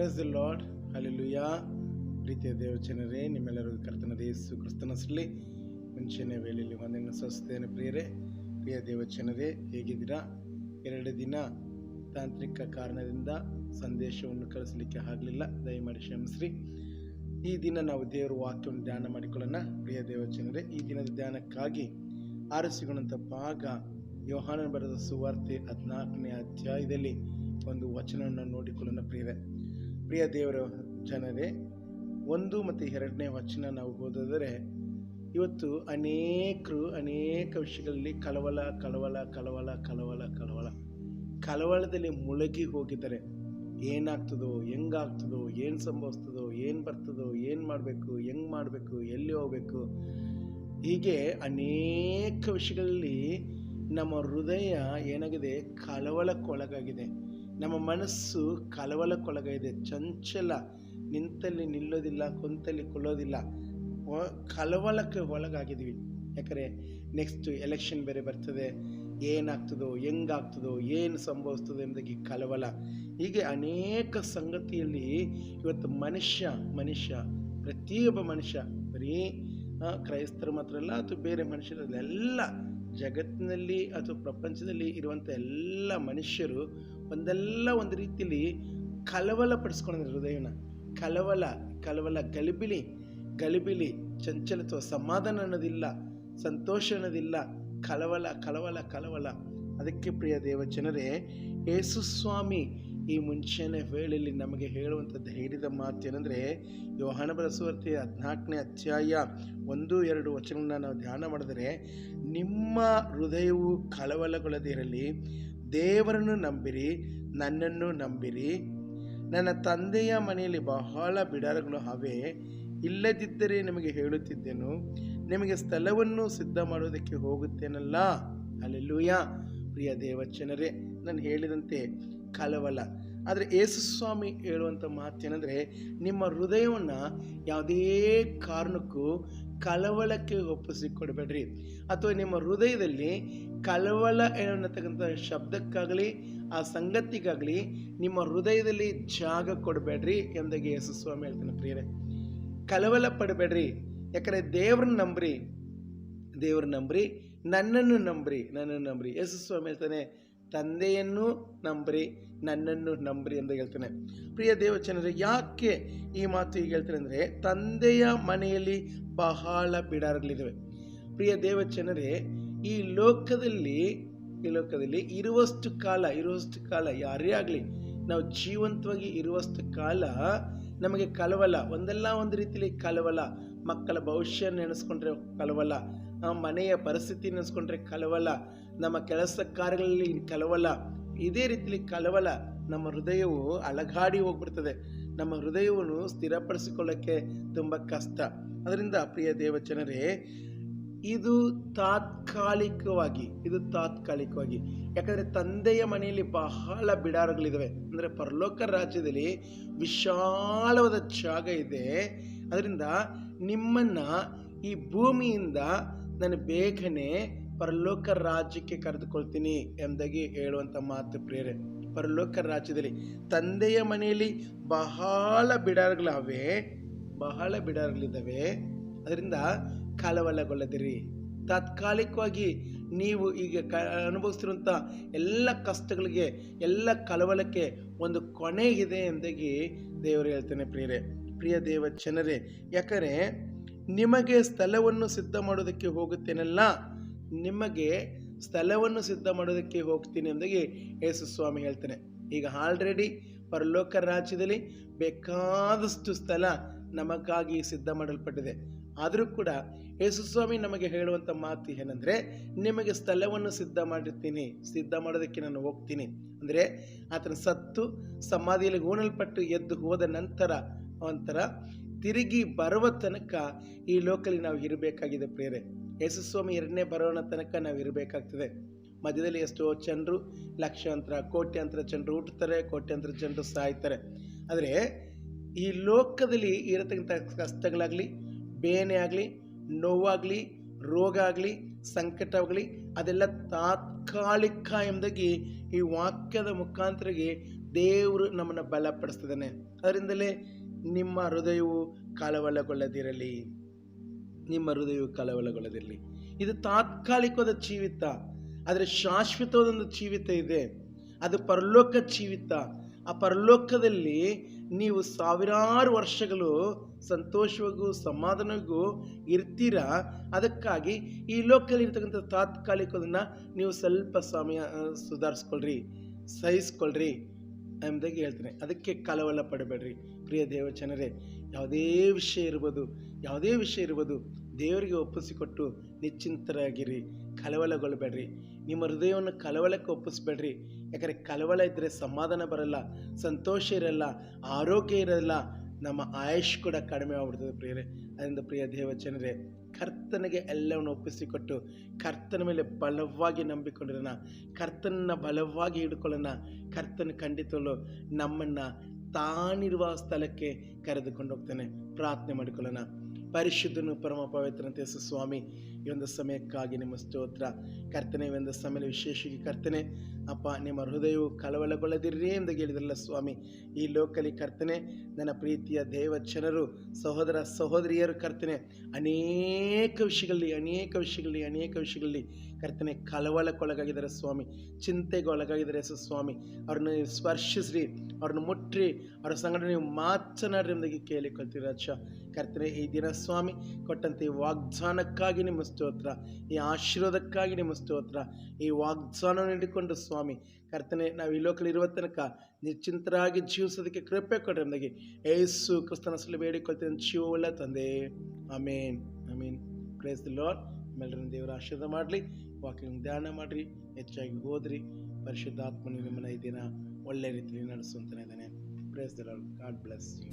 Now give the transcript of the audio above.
Press the lord ಅಲ್ಲಿಲುಯ್ಯ ಪ್ರೀತಿಯ ದೇವಚನರೇ ನಿಮ್ಮೆಲ್ಲರಿಗೂ ಕರ್ತನದ ಯೇಸು ಕ್ರಿಸ್ತನ ಹೆಸರಲ್ಲಿ ಮುಂಚೆನೆ ವೇಳೆಯಲ್ಲಿ ಒಂದನ್ನು ಸ್ವಸ್ಥೇನೆ ಪ್ರಿಯರೇ. ಪ್ರಿಯ ದೇವಚನರೇ ಹೇಗಿದ್ದೀರಾ? ಎರಡು ದಿನ ತಾಂತ್ರಿಕ ಕಾರಣದಿಂದ ಸಂದೇಶವನ್ನು ಕಳಿಸಲಿಕ್ಕೆ ಆಗಲಿಲ್ಲ. ದಯಮಾಡಿ ಕ್ಷಮಿಸ್ರಿ. ಈ ದಿನ ನಾವು ದೇವರ ವಾಕ್ಯವನ್ನು ಧ್ಯಾನ ಮಾಡಿಕೊಳ್ಳೋಣ. ಪ್ರಿಯ ದೇವಚನರೇ ಈ ದಿನದ ಧ್ಯಾನಕ್ಕಾಗಿ ಆರಿಸಿಕೊಂಡಂಥ ಭಾಗ ಯೋಹಾನನ ಬರೆದ ಸುವಾರ್ತೆ ಹದಿನಾಲ್ಕನೇ ಅಧ್ಯಾಯದಲ್ಲಿ ಒಂದು ವಚನವನ್ನು ನೋಡಿಕೊಳ್ಳೋಣ ಪ್ರಿಯರೇ. ಪ್ರಿಯ ದೇವರ ಜನರೇ, ಒಂದು ಮತ್ತು ಎರಡನೇ ವಚನ ನಾವು ಓದಿದರೆ, ಇವತ್ತು ಅನೇಕರು ಅನೇಕ ವಿಷಯಗಳಲ್ಲಿ ಕಳವಳ ಕಳವಳ ಕಳವಳ ಕಳವಳ ಕಳವಳ, ಕಳವಳದಲ್ಲಿ ಮುಳುಗಿ ಹೋಗಿದ್ದಾರೆ. ಏನಾಗ್ತದೋ, ಹೆಂಗಾಗ್ತದೋ, ಏನು ಸಂಭವಿಸ್ತದೋ, ಏನು ಬರ್ತದೋ, ಏನು ಮಾಡಬೇಕು, ಹೆಂಗೆ ಮಾಡಬೇಕು, ಎಲ್ಲಿ ಹೋಗಬೇಕು, ಹೀಗೆ ಅನೇಕ ವಿಷಯಗಳಲ್ಲಿ ನಮ್ಮ ಹೃದಯ ಏನಾಗಿದೆ, ಕಳವಳಕ್ಕೊಳಗಾಗಿದೆ. ನಮ್ಮ ಮನಸ್ಸು ಕಲವಲಕ್ಕೊಳಗಿದೆ ಚಂಚಲ, ನಿಂತಲ್ಲಿ ನಿಲ್ಲೋದಿಲ್ಲ, ಕುಂತಲ್ಲಿ ಕೊಳ್ಳೋದಿಲ್ಲ. ಕಲವಲಕ್ಕೆ ಒಳಗಾಗಿದ್ದೀವಿ. ಯಾಕಂದರೆ ನೆಕ್ಸ್ಟ್ ಎಲೆಕ್ಷನ್ ಬೇರೆ ಬರ್ತದೆ. ಏನಾಗ್ತದೋ, ಹೆಂಗಾಗ್ತದೋ, ಏನು ಸಂಭವಿಸ್ತದೋ ಎಂಬುದಾಗಿ ಕಲವಲ. ಹೀಗೆ ಅನೇಕ ಸಂಗತಿಯಲ್ಲಿ ಇವತ್ತು ಮನುಷ್ಯ ಮನುಷ್ಯ, ಪ್ರತಿಯೊಬ್ಬ ಮನುಷ್ಯ, ಬರೀ ಕ್ರೈಸ್ತರು ಮಾತ್ರ ಅಲ್ಲ, ಅಥವಾ ಬೇರೆ ಮನುಷ್ಯರಲ್ಲ ಎಲ್ಲ ಜಗತ್ತಿನಲ್ಲಿ ಅಥವಾ ಪ್ರಪಂಚದಲ್ಲಿ ಇರುವಂಥ ಎಲ್ಲ ಮನುಷ್ಯರು ಒಂದಲ್ಲ ಒಂದು ರೀತಿಯಲ್ಲಿ ಕಲವಲ ಪಡಿಸ್ಕೊಂಡಿದ್ದಾರೆ ಹೃದಯನ. ಕಲವಲ ಕಲವಲ, ಗಲಿಬಿಲಿ ಗಲಿಬಿಲಿ, ಚಂಚಲತ್ವ, ಸಮಾಧಾನ ಅನ್ನೋದಿಲ್ಲ, ಸಂತೋಷ ಅನ್ನೋದಿಲ್ಲ. ಕಲವಲ ಕಲವಲ ಕಲವಲ. ಅದಕ್ಕೆ ಪ್ರಿಯ ದೇವಜನರೇ ಯೇಸುಸ್ವಾಮಿ ಈ ಮುಂಚೆನೆ ವೇಳೆಯಲ್ಲಿ ನಮಗೆ ಹೇಳುವಂಥ ಧೈರ್ಯದ ಮಾತು ಏನಂದರೆ, ಯೋಹಾನ ಬರಸುವರ್ತಿ ಹದಿನಾಲ್ಕನೇ ಅಧ್ಯಾಯ ಒಂದು, ಎರಡು ವಚನಗಳನ್ನ ನಾವು ಧ್ಯಾನ ಮಾಡಿದರೆ, ನಿಮ್ಮ ಹೃದಯವು ಕಳವಳಗೊಳ್ಳದಿರಲಿ ದೇವರನ್ನು ನಂಬಿರಿ, ನನ್ನನ್ನು ನಂಬಿರಿ. ನನ್ನ ತಂದೆಯ ಮನೆಯಲ್ಲಿ ಬಹಳ ಬಿಡಾರಗಳು ಅವೆ. ಇಲ್ಲದಿದ್ದರೆ ನಿಮಗೆ ಹೇಳುತ್ತಿದ್ದೆನು, ನಿಮಗೆ ಸ್ಥಳವನ್ನು ಸಿದ್ಧ ಮಾಡುವುದಕ್ಕೆ ಹೋಗುತ್ತೇನಲ್ಲ? ಅಲ್ಲೆಲ್ಲೂಯ ಪ್ರಿಯ ದೇವಚನರೇ, ನಾನು ಹೇಳಿದಂತೆ ಕಲವಲ ಆದರೆ ಯೇಸುಸ್ವಾಮಿ ಹೇಳುವಂಥ ಮಾತೇನೆಂದರೆ, ನಿಮ್ಮ ಹೃದಯವನ್ನು ಯಾವುದೇ ಕಾರಣಕ್ಕೂ ಕಳವಳಕ್ಕೆ ಒಪ್ಪಿಸಿಕೊಡ್ಬೇಡ್ರಿ. ಅಥವಾ ನಿಮ್ಮ ಹೃದಯದಲ್ಲಿ ಕಳವಳ ಏನತಕ್ಕಂಥ ಶಬ್ದಕ್ಕಾಗಲಿ, ಆ ಸಂಗತಿಗಾಗಲಿ ನಿಮ್ಮ ಹೃದಯದಲ್ಲಿ ಜಾಗ ಕೊಡಬೇಡ್ರಿ ಎಂದಾಗಿ ಯೇಸುಸ್ವಾಮಿ ಹೇಳ್ತಾನೆ ಪ್ರಿಯರೇ. ಕಳವಳ ಪಡಬೇಡ್ರಿ. ಯಾಕಂದರೆ ದೇವ್ರನ್ನ ನಂಬ್ರಿ. ದೇವ್ರನ್ನ ನಂಬ್ರಿ. ನನ್ನನ್ನು ನಂಬ್ರಿ. ನನ್ನನ್ನು ನಂಬ್ರಿ. ಯೇಸು ಸ್ವಾಮಿ ಹೇಳ್ತಾನೆ ತಂದೆಯನ್ನು ನಂಬ್ರಿ, ನನ್ನನ್ನು ನಂಬ್ರಿ ಅಂತ ಹೇಳ್ತಾನೆ. ಪ್ರಿಯ ದೇವಚನರೇ, ಯಾಕೆ ಈ ಮಾತು ಈಗ ಹೇಳ್ತಾನೆ ಅಂದರೆ, ತಂದೆಯ ಮನೆಯಲ್ಲಿ ಬಹಳ ಬಿಡಾರಗಳಿದ್ದಾವೆ ಪ್ರಿಯ ದೇವಚನರೇ, ಈ ಲೋಕದಲ್ಲಿ ಈ ಲೋಕದಲ್ಲಿ ಇರುವಷ್ಟು ಕಾಲ ಇರುವಷ್ಟು ಕಾಲ ಯಾರೇ ಆಗಲಿ, ನಾವು ಜೀವಂತವಾಗಿ ಇರುವಷ್ಟು ಕಾಲ ನಮಗೆ ಕಲವಲ ಒಂದಲ್ಲ ಒಂದು ರೀತಿಯಲ್ಲಿ ಕಲವಲ ಮಕ್ಕಳ ಭವಿಷ್ಯ ನೆನೆಸ್ಕೊಂಡ್ರೆ ಕಳವಳ ಆ ಮನೆಯ ಪರಿಸ್ಥಿತಿ ನೆನೆಸ್ಕೊಂಡ್ರೆ ಕಲವಲ ನಮ್ಮ ಕೆಲಸ ಕಾರ್ಯಗಳಲ್ಲಿ ಕಲವಲ ಇದೇ ರೀತಿಯಲ್ಲಿ ಕಲವಲ ನಮ್ಮ ಹೃದಯವು ಅಲಗಾಡಿ ಹೋಗ್ಬಿಡ್ತದೆ. ನಮ್ಮ ಹೃದಯವನ್ನು ಸ್ಥಿರಪಡಿಸಿಕೊಳ್ಳಕ್ಕೆ ತುಂಬ ಕಷ್ಟ. ಅದರಿಂದ ಪ್ರಿಯ ದೇವಚನರೇ ಇದು ತಾತ್ಕಾಲಿಕವಾಗಿ ಇದು ತಾತ್ಕಾಲಿಕವಾಗಿ. ಯಾಕಂದರೆ ತಂದೆಯ ಮನೆಯಲ್ಲಿ ಬಹಳ ಬಿಡಾರಗಳಿದ್ದಾವೆ ಅಂದರೆ ಪರಲೋಕ ರಾಜ್ಯದಲ್ಲಿ ವಿಶಾಲವಾದ ಜಾಗ ಇದೆ. ಅದರಿಂದ ನಿಮ್ಮನ್ನು ಈ ಭೂಮಿಯಿಂದ ನಾನು ಬೇಗನೆ ಪರಲೋಕ ರಾಜ್ಯಕ್ಕೆ ಕರೆದುಕೊಳ್ತೀನಿ ಎಂದಾಗಿ ಹೇಳುವಂಥ ಮಾತು ಪ್ರೇರೆ ಪರಲೋಕ ರಾಜ್ಯದಲ್ಲಿ ತಂದೆಯ ಮನೆಯಲ್ಲಿ ಬಹಳ ಬಿಡಾರ್ಗಳವೆ, ಬಹಳ ಬಿಡಾರಗಳಿದ್ದಾವೆ. ಅದರಿಂದ ಕಳವಳಗೊಳ್ಳದಿರಿ ತಾತ್ಕಾಲಿಕವಾಗಿ ನೀವು ಈಗ ಕ ಅನುಭವಿಸ್ತಿರುವಂಥ ಎಲ್ಲ ಕಷ್ಟಗಳಿಗೆ, ಎಲ್ಲ ಕಳವಳಕ್ಕೆ ಒಂದು ಕೊನೆ ಇದೆ ಎಂದಾಗಿ ದೇವರು ಹೇಳ್ತಾನೆ ಪ್ರಿಯರೇ. ಪ್ರಿಯ ದೇವ ಜನರೇ ಯಾಕಂದರೆ ನಿಮಗೆ ಸ್ಥಳವನ್ನು ಸಿದ್ಧ ಮಾಡೋದಕ್ಕೆ ಹೋಗುತ್ತೇನಲ್ಲ? ನಿಮಗೆ ಸ್ಥಳವನ್ನು ಸಿದ್ಧ ಮಾಡೋದಕ್ಕೆ ಹೋಗ್ತೀನಿ ಎಂದಾಗಿ ಯೇಸು ಸ್ವಾಮಿ ಹೇಳ್ತಾನೆ. ಈಗ ಆಲ್ರೆಡಿ ಪರಲೋಕ ರಾಜ್ಯದಲ್ಲಿ ಬೇಕಾದಷ್ಟು ಸ್ಥಳ ನಮಗಾಗಿ ಸಿದ್ಧ ಮಾಡಲ್ಪಟ್ಟಿದೆ. ಆದರೂ ಕೂಡ ಯೇಸು ಸ್ವಾಮಿ ನಮಗೆ ಹೇಳುವಂಥ ಮಾತು ಏನಂದರೆ, ನಿಮಗೆ ಸ್ಥಳವನ್ನು ಸಿದ್ಧ ಮಾಡಿರ್ತೀನಿ, ಸಿದ್ಧ ಮಾಡೋದಕ್ಕೆ ನಾನು ಹೋಗ್ತೀನಿ. ಅಂದರೆ ಆತನ ಸತ್ತು ಸಮಾಧಿಯಲ್ಲಿ ಹೂಣಲ್ಪಟ್ಟು ಎದ್ದು ಹೋದ ನಂತರ ಒಂಥರ ತಿರುಗಿ ಬರುವ ತನಕ ಈ ಲೋಕಲ್ಲಿ ನಾವು ಇರಬೇಕಾಗಿದೆ ಪ್ರೇರೆ ಯಶಸ್ವಾಮಿ ಎರಡನೇ ಬರೋಣ ತನಕ ನಾವು ಇರಬೇಕಾಗ್ತದೆ. ಮಧ್ಯದಲ್ಲಿ ಎಷ್ಟೋ ಜನರು, ಲಕ್ಷಾಂತರ, ಕೋಟ್ಯಾಂತರ ಜನರು ಹುಟ್ಟುತ್ತಾರೆ, ಕೋಟ್ಯಾಂತರ ಜನರು ಸಾಯ್ತಾರೆ. ಆದರೆ ಈ ಲೋಕದಲ್ಲಿ ಇರತಕ್ಕಂಥ ಕಷ್ಟಗಳಾಗಲಿ, ಬೇನೆ ಆಗಲಿ, ನೋವಾಗಲಿ, ರೋಗ ಆಗಲಿ, ಸಂಕಟವಾಗಲಿ, ಅದೆಲ್ಲ ತಾತ್ಕಾಲಿಕ ಎಂಬುದಾಗಿ ಈ ವಾಕ್ಯದ ಮುಖಾಂತರಿಗೆ ದೇವರು ನಮ್ಮನ್ನು ಬಲಪಡಿಸ್ತಿದ್ದಾನೆ. ಅದರಿಂದಲೇ ನಿಮ್ಮ ಹೃದಯವು ಕಳವಳಗೊಳ್ಳದಿರಲಿ ನಿಮ್ಮ ಹೃದಯವು ಕಳವಳಗೊಳ್ಳದಿರಲಿ ಇದು ತಾತ್ಕಾಲಿಕವಾದ ಜೀವಿತ. ಆದರೆ ಶಾಶ್ವತವಾದೊಂದು ಜೀವಿತ ಇದೆ. ಅದು ಪರಲೋಕ ಜೀವಿತ. ಆ ಪರಲೋಕದಲ್ಲಿ ನೀವು ಸಾವಿರಾರು ವರ್ಷಗಳು ಸಂತೋಷವಾಗೂ ಸಮಾಧಾನಗೂ ಇರ್ತೀರ? ಅದಕ್ಕಾಗಿ ಈ ಲೋಕದಲ್ಲಿ ಇರ್ತಕ್ಕಂಥ ತಾತ್ಕಾಲಿಕದನ್ನ ನೀವು ಸ್ವಲ್ಪ ಸಮಯ ಸುಧಾರಿಸ್ಕೊಳ್ರಿ. ಸಹಿಸ್ಕೊಳ್ರಿ. ಎಂಬುದಾಗಿ ಹೇಳ್ತೇನೆ. ಅದಕ್ಕೆ ಕಳವಳ ಪಡಬೇಡ್ರಿ. ಪ್ರಿಯ ದೇವಚನರೇ ಯಾವುದೇ ವಿಷಯ ಇರ್ಬೋದು, ಯಾವುದೇ ವಿಷಯ ಇರ್ಬೋದು, ದೇವರಿಗೆ ಒಪ್ಪಿಸಿಕೊಟ್ಟು ನಿಶ್ಚಿಂತರಾಗಿರಿ ಕಳವಳಗೊಳ್ಳಬೇಡ್ರಿ ನಿಮ್ಮ ಹೃದಯವನ್ನು ಕಳವಳಕ್ಕೆ ಒಪ್ಪಿಸ್ಬೇಡ್ರಿ. ಯಾಕಂದರೆ ಕಳವಳ ಇದ್ದರೆ ಸಮಾಧಾನ ಬರಲ್ಲ, ಸಂತೋಷ ಇರಲ್ಲ, ಆರೋಗ್ಯ ಇರಲ್ಲ, ನಮ್ಮ ಆಯುಷ್ ಕೂಡ ಕಡಿಮೆ ಆಗ್ಬಿಡ್ತದೆ ಪ್ರಿಯರೇ. ಅದರಿಂದ ಪ್ರಿಯ ದೇವಚನರೇ ಕರ್ತನಿಗೆ ಎಲ್ಲವನ್ನು ಒಪ್ಪಿಸಿಕೊಟ್ಟು ಕರ್ತನ ಮೇಲೆ ಬಲವಾಗಿ ನಂಬಿಕೊಂಡಿರೋಣ. ಕರ್ತನನ್ನ ಬಲವಾಗಿ ಹಿಡ್ಕೊಳ್ಳೋಣ. ಕರ್ತನ ಖಂಡಿತಲು ನಮ್ಮನ್ನು ತಾನಿರುವ ಸ್ಥಳಕ್ಕೆ ಕರೆದುಕೊಂಡು ಹೋಗ್ತಾನೆ. ಪ್ರಾರ್ಥನೆ ಮಾಡಿಕೊಳ್ಳೋಣ. ಪರಿಶುದ್ಧನು ಪರಮ ಪವಿತ್ರ ಸ್ವಾಮಿ ಈ ಒಂದು ಸಮಯಕ್ಕಾಗಿ ನಿಮ್ಮ ಸ್ತೋತ್ರ. ಕರ್ತನೆ ಒಂದು ಸಮಯ ವಿಶೇಷವಾಗಿ ಕರ್ತನೆ, ಅಪ್ಪ, ನಿಮ್ಮ ಹೃದಯವು ಕಳವಳಗೊಳ್ಳದಿರ್ರಿ ಎಂದು ಹೇಳಿದ್ರಲ್ಲ ಸ್ವಾಮಿ. ಈ ಲೋಕಲಿ ಕರ್ತನೆ, ನನ್ನ ಪ್ರೀತಿಯ ದೇವ ಜನರು, ಸಹೋದರ ಸಹೋದರಿಯರು ಕರ್ತನೆ, ಅನೇಕ ವಿಷಯಗಳಲ್ಲಿ ಅನೇಕ ವಿಷಯಗಳಲ್ಲಿ ಅನೇಕ ವಿಷಯಗಳಲ್ಲಿ ಕರ್ತನೆ ಕಳವಳಕ್ಕೊಳಗಾಗಿದ್ದಾರೆ ಸ್ವಾಮಿ. ಚಿಂತೆಗೆ ಒಳಗಾಗಿದ್ದಾರೆ ಸ್ವಾಮಿ. ಅವ್ರನ್ನ ಸ್ಪರ್ಶಿಸ್ರಿ, ಅವ್ರನ್ನ ಮುಟ್ಟ್ರಿ ಅವರ ಸಂಗಡ ನೀವು ಮಾತನಾಡ್ರಿ ಎಂಬುದಾಗಿ ಕೇಳಿಕೊಳ್ತೀರಿ ರಾಜ. ಕರ್ತನೆ, ಈ ದಿನ ಸ್ವಾಮಿ, ಕೊಟ್ಟಂತೆ ವಾಗ್ದಾನಕ್ಕಾಗಿ ನಿಮ್ಮ ಸ್ತೋತ್ರ, ಈ ಆಶೀರ್ವಾದಕ್ಕಾಗಿ ನಿಮ್ಮ ಸ್ತೋತ್ರ, ಈ ವಾಗ್ದಾನವನ್ನು ಹಿಡಿಕೊಂಡು ಸ್ವಾಮಿ, ಕರ್ತನೆ, ನಾವು ಈ ಲೋಕದಲ್ಲಿ ಇರುವ ತನಕ ನಿಶ್ಚಿಂತರಾಗಿ ಜೀವಿಸೋದಕ್ಕೆ ಕೃಪೆ ಕೊಡ್ರಿ ನಮಗೆ. ಏಸು ಕ್ರಿಸ್ತನ ಸಲ ಬೇಡಿಕೊಳ್ತೇನೆ ಜೀವವುಳ್ಳ ತಂದೆ. ಆಮೇನ್, ಆಮೀನ್. ಪ್ರೇಸ್ ದಿ ಲಾರ್ಡ್ ಎಲ್ಲರನ್ನ ದೇವರ ಆಶೀರ್ವಾದ ಮಾಡಲಿ ವಾಕಿಂಗ್ ಧ್ಯಾನ ಮಾಡಿರಿ, ಹೆಚ್ಚಾಗಿ ಓದ್ರಿ, ಪರಿಶುದ್ಧಾತ್ಮನ ನಿಮ್ಮನ್ನ ಈ ದಿನ ಒಳ್ಳೆ ರೀತಿಯಲ್ಲಿ ನಡೆಸುವಂತಾನೆ ಇದ್ದಾನೆ. Praise the Lord God bless you